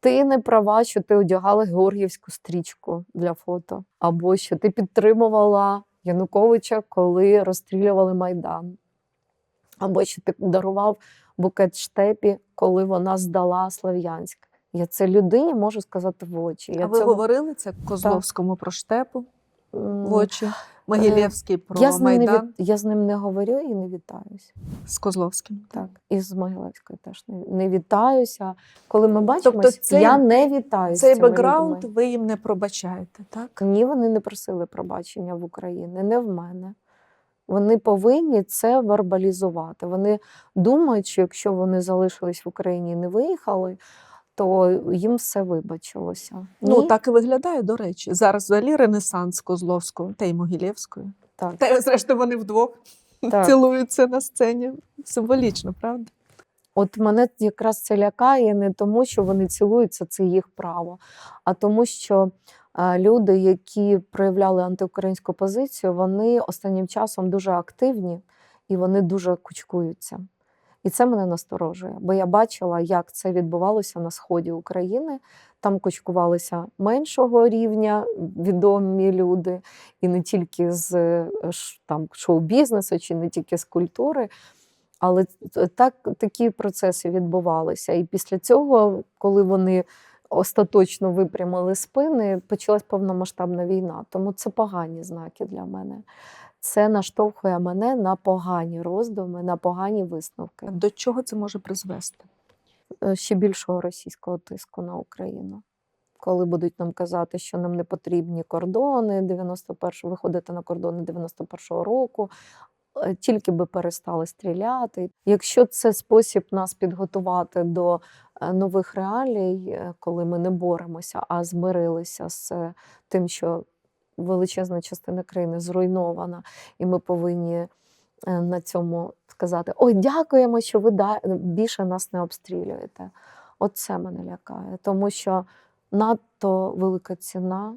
Ти не права, що ти одягала георгіївську стрічку для фото, або що ти підтримувала Януковича, коли розстрілювали Майдан, або що ти дарував букет штепі, коли вона здала Слов'янськ. Я це людині можу сказати в очі. Я а ви цього- говорили це Козловському про штепу? В очі, Могилєвський про я з, ним не Майдан від... я з ним не говорю і не вітаюся. з Козловським. Так, і з Могилевською теж не, не вітаюся. Коли ми бачимось, цей- я не вітаюся. Цей бекграунд ви їм не пробачаєте, так? Ні, вони не просили пробачення в Україні, не в мене. Вони повинні це вербалізувати. Вони думають, що якщо вони залишились в Україні і не виїхали, то їм все вибачилося. Ну Ні? так і виглядає, до речі. Зараз взагалі ренесанс Козловського та й Могилєвської. так, Та зрештою вони вдвох так. цілуються на сцені. Символічно, правда? От мене якраз це лякає не тому, що вони цілуються, це їх право, а тому, що е, люди, які проявляли антиукраїнську позицію, вони останнім часом дуже активні і вони дуже кучкуються. І це мене насторожує, бо я бачила, як це відбувалося на сході України. Там кучкувалися меншого рівня відомі люди, і не тільки з е, там, шоу-бізнесу, чи не тільки з культури. Але так, такі процеси відбувалися. І після цього, коли вони остаточно випрямили спини, почалась повномасштабна війна. Тому це погані знаки для мене. Це наштовхує мене на погані роздуми, на погані висновки До чого це може призвести? Е, ще більшого російського тиску на Україну. Коли будуть нам казати, що нам не потрібні кордони 91 виходити на кордони 91-го року, е, тільки би перестали стріляти. Якщо це спосіб нас підготувати до е, нових реалій, коли ми не боремося, а змирилися з тим, що величезна частина країни зруйнована, і ми повинні е, на цьому сказати: Ой, дякуємо, що ви більше нас не обстрілюєте. Оце мене лякає, тому що надто велика ціна